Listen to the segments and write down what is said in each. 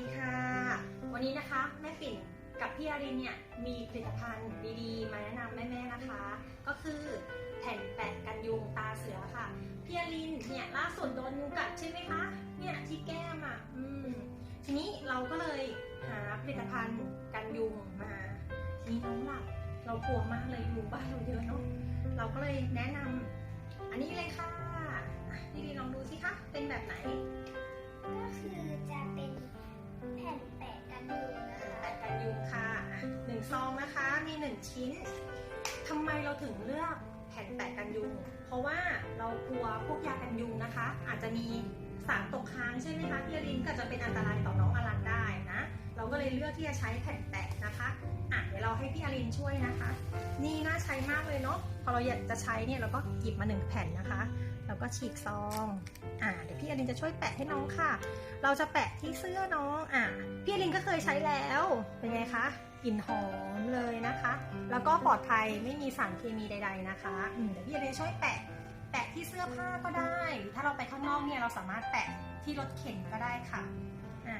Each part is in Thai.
ดีค่ะ วันนี้นะคะแม่ปิ่นกับพี่อารินเนี่ยมีผลิตภัณฑ์ดีๆ มาแนะนำแม่ๆนะคะ ก็คือแผ่นแปะกันยุงตาเสือค่ะ พี่อารินเนี่ยล่าสุดโดนยุงกัดใช่ไหมคะ เนี่ยที่แก้มอะอืมทีนี้เราก็เลยหาผลิตภัณฑ์กันยุงมา ทีนี้น้องหลับเรากลัวมากเลยยุงบ้านเราเยอะเนาะเราก็เลยแนะนำ ซองนะคะ มีหนึ่งชิ้น ทำไมเราถึงเลือกแผ่นแปะกันยุง เพราะว่าเรากลัวพวกยากันยุงนะคะ อาจจะมีสารตกค้างใช่ไหมคะพี่อรินก็จะเป็นอันตรายต่อน้องอลันได้นะ เราก็เลยเลือกที่จะใช้แผ่นแปะนะคะ อะเดี๋ยวเราให้พี่อรินช่วยนะคะ นี่น่าใช้มากเลยเนาะ พอเราอยากจะใช้เนี่ยเราก็หยิบมาหนึ่งแผ่นนะคะ แล้วก็ฉีกซอง อะเดี๋ยวพี่อรินจะช่วยแปะให้น้องค่ะ เราจะแปะที่เสื้อน้อง อะพี่อลินก็เคยใช้แล้ว เป็นไงคะ กลิ่นหอมเลยนะคะ แล้วก็ปลอดภัยไม่มีสารเคมีใด ๆนะคะเดี๋ยวพี่อลินช่วยแปะแปะที่เสื้อผ้าก็ได้ ถ้าเราไปข้างนอกเนี่ยเราสามารถแปะที่รถเข็นก็ได้ค่ะอ่า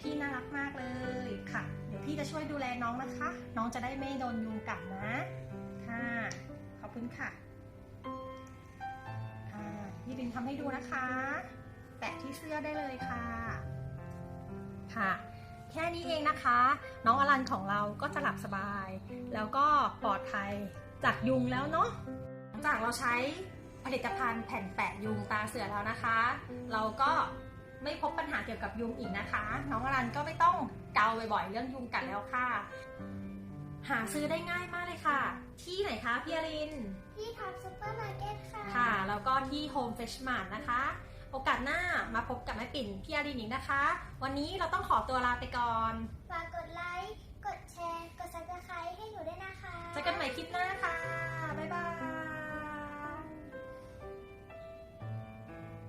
พี่น่ารักมากเลยค่ะ เดี๋ยวพี่จะช่วยดูแลน้องนะคะ น้องจะได้ไม่โดนยุงกัดนะค่ะขอบคุณค่ะอ่าพี่ลินทำให้ดูนะคะ แปะที่เสื้อได้เลยค่ะ ค่ะ แค่นี้เองนะคะ น้องอลันของเราก็จะหลับสบาย แล้วก็ปลอดภัยจากยุงแล้วเนาะหลังจากเราใช้ผลิตภัณฑ์แผ่นแปะยุงตาเสือแล้วนะคะ เราก็ไม่พบปัญหาเกี่ยวกับยุงอีกนะคะ น้องอลันก็ไม่ต้องเกาบ่อยๆเรื่องยุงกัดแล้วค่ะ หาซื้อได้ง่ายมากเลยค่ะ ที่ไหนคะพี่อริน ที่ท็อปซูเปอร์มาร์เก็ตค่ะ ค่ะ แล้วก็ที่ Home Fresh Mart นะคะ โอกาสหน้ามาพบกับแม่ปิ่นพี่อารีนิงนะคะ วันนี้เราต้องขอตัวลาไปก่อน ฝากกดไลค์ กดแชร์ กด